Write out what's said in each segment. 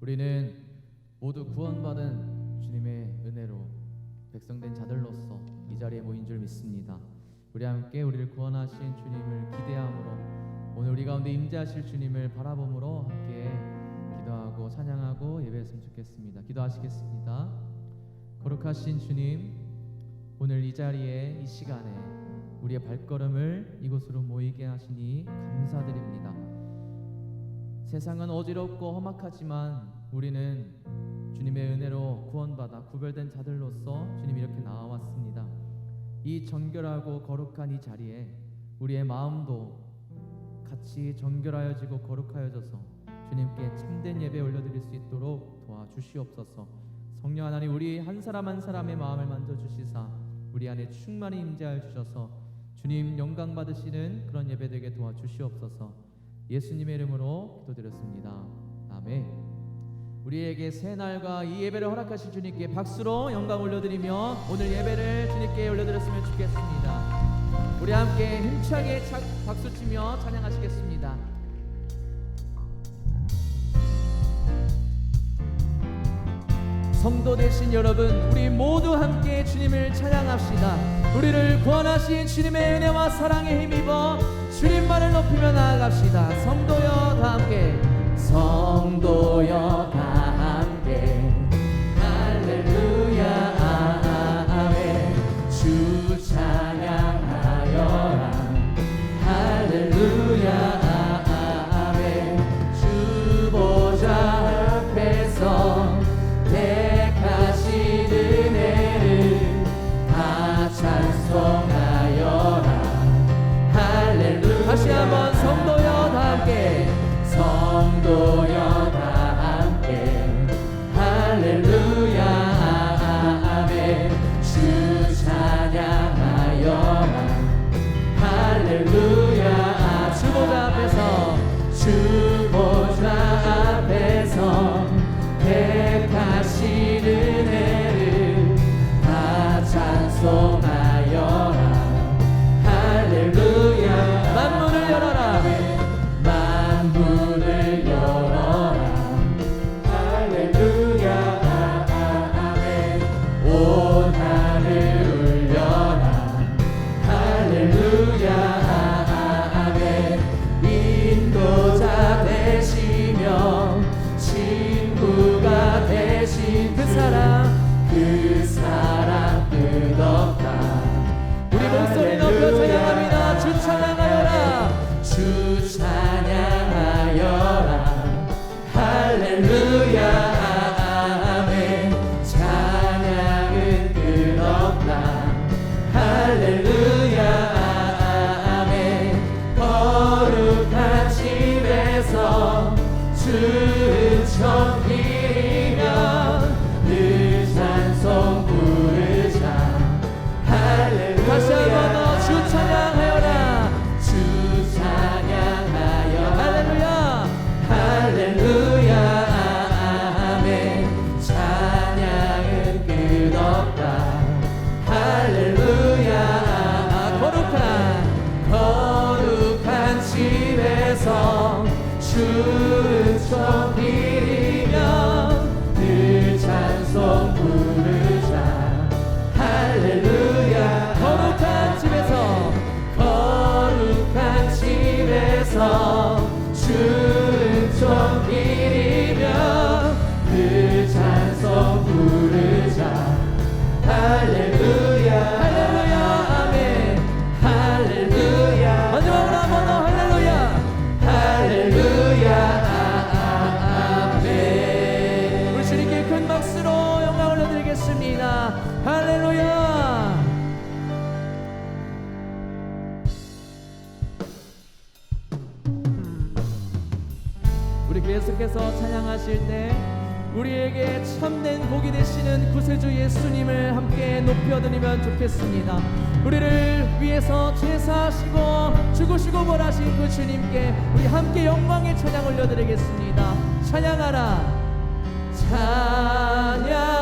우리는 모두 구원받은 주님의 은혜로 백성된 자들로서 이 자리에 모인 줄 믿습니다. 우리 함께 우리를 구원하신 주님을 기대함으로 오늘 우리 가운데 임재하실 주님을 바라봄으로 함께 기도하고 찬양하고 예배했으면 좋겠습니다. 기도하시겠습니다. 거룩하신 주님, 오늘 이 자리에 이 시간에 우리의 발걸음을 이곳으로 모이게 하시니 감사드립니다. 세상은 어지럽고 험악하지만 우리는 주님의 은혜로 구원받아 구별된 자들로서 주님 이렇게 나와왔습니다. 이 정결하고 거룩한 이 자리에 우리의 마음도 같이 정결하여지고 거룩하여져서 주님께 참된 예배 올려드릴 수 있도록 도와주시옵소서. 성령 하나님 우리 한 사람 한 사람의 마음을 만져 주시사 우리 안에 충만히 임재하여 주셔서 주님 영광 받으시는 그런 예배 되게 도와주시옵소서. 예수님의 이름으로 기도드렸습니다. 아멘. 우리에게 새 날과 이 예배를 허락하신 주님께 박수로 영광 올려드리며 오늘 예배를 주님께 올려드렸으면 좋겠습니다. 우리 함께 힘차게 차- 박수치며 찬양하시겠습니다. 성도 되신 여러분, 우리 모두 함께 주님을 찬양합시다. 우리를 구원하신 주님의 은혜와 사랑에 힘입어 주님만을 높이며 나아갑시다. 성도여 다 함께, 성도여 다 집에서 주 좋겠습니다. 우리를 위해서 제사하시고 죽으시고 벌하신 그 주님께 우리 함께 영광의 찬양 올려드리겠습니다. 찬양하라. 찬양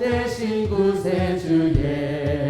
대신 구세주 예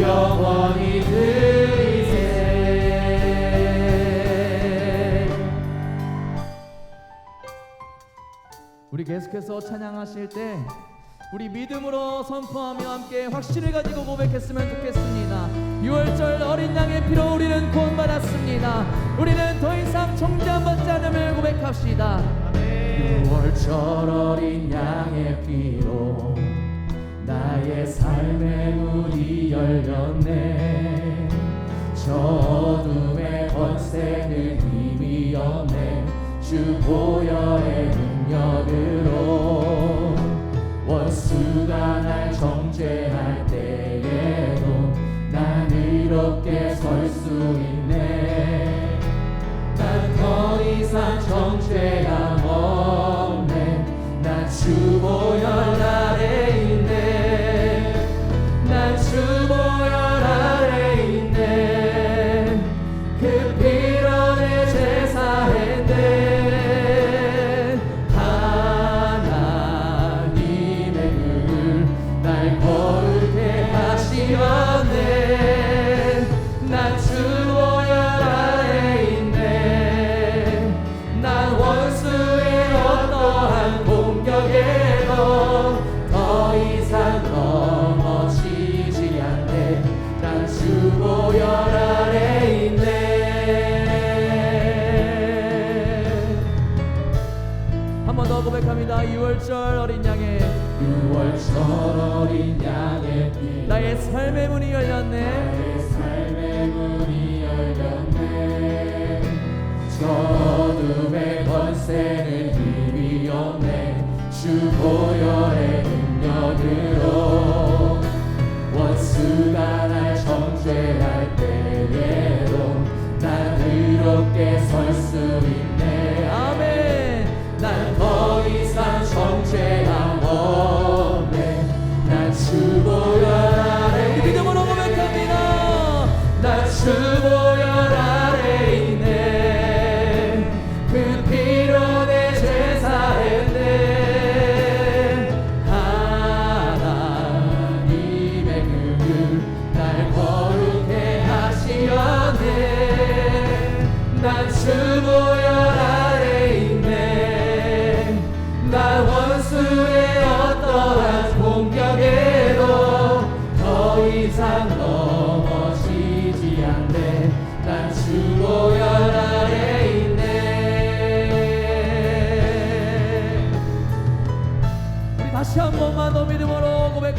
영원히 드리세 계속해서 찬양하실 때 우리 믿음으로 선포하며 함께 확신을 가지고 고백했으면 좋겠습니다. 6월절 어린 양의 피로 우리는 구원받았습니다. 우리는 더 이상 정죄받지 않음을 고백합시다. 유월절 어린 양의 피로 나의 삶의 문이 열렸네. 저 어둠의 권세는 힘이 없네. 주 보혈의 능력으로 원수가 날 정죄할 때에도 난 이롭게 설 수 있네. 난 더 이상 정죄함 없네. 나 주 보혈 나 자유롭게 설 수 있는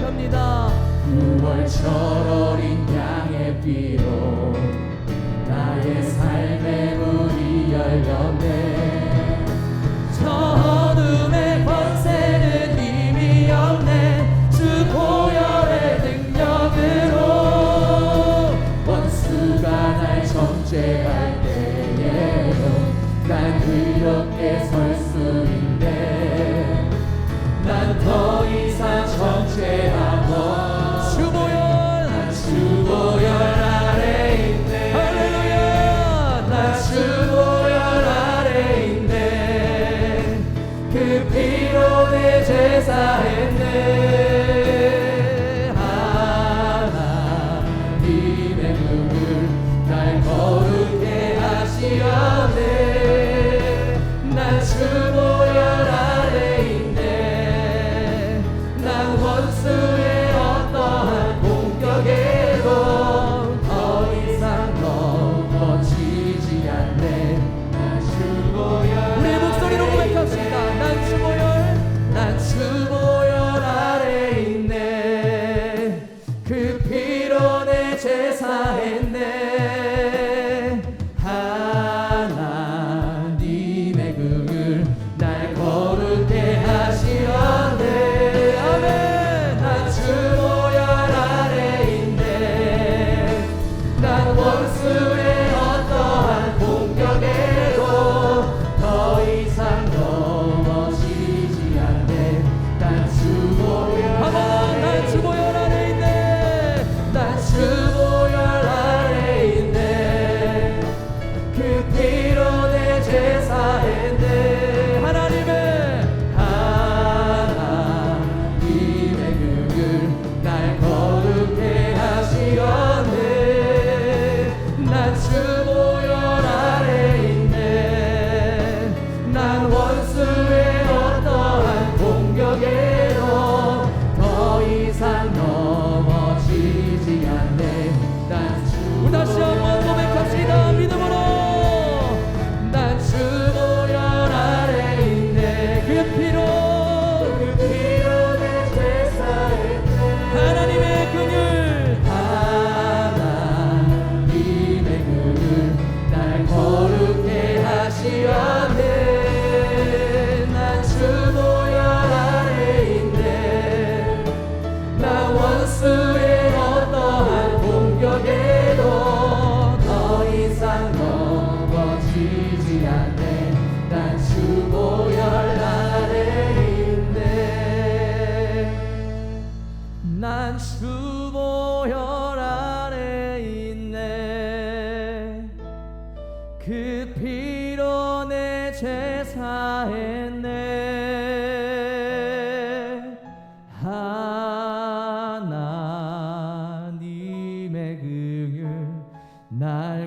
켭니다. 무월절 어린 양의 피로 나의 삶의 문이 열렸네. 그 피로 내 제사했네.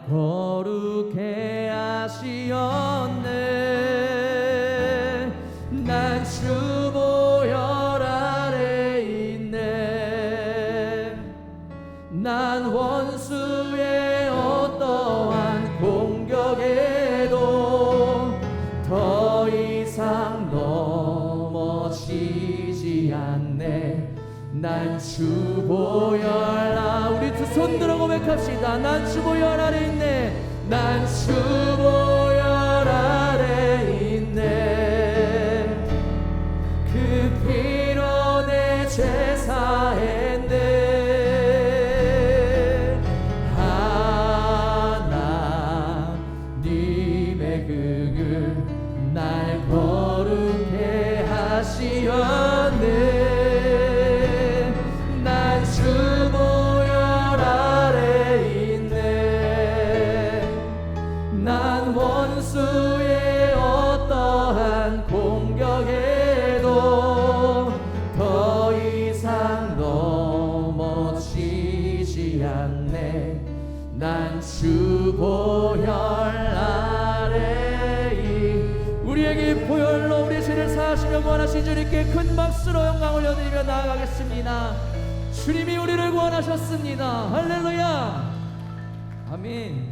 거룩해 하시었네. 난 주보혈 아래 있네. 난 원수의 어떠한 공격에도 더 이상 넘어지지 않네. 난 주보혈 손 들어 고백합시다. 난 주보혈 아래 있네. 난 주보혈 아래 있네 주님께 큰 박수로 영광 올려드리며 나아가겠습니다. 주님이 우리를 구원하셨습니다. 할렐루야. 아멘.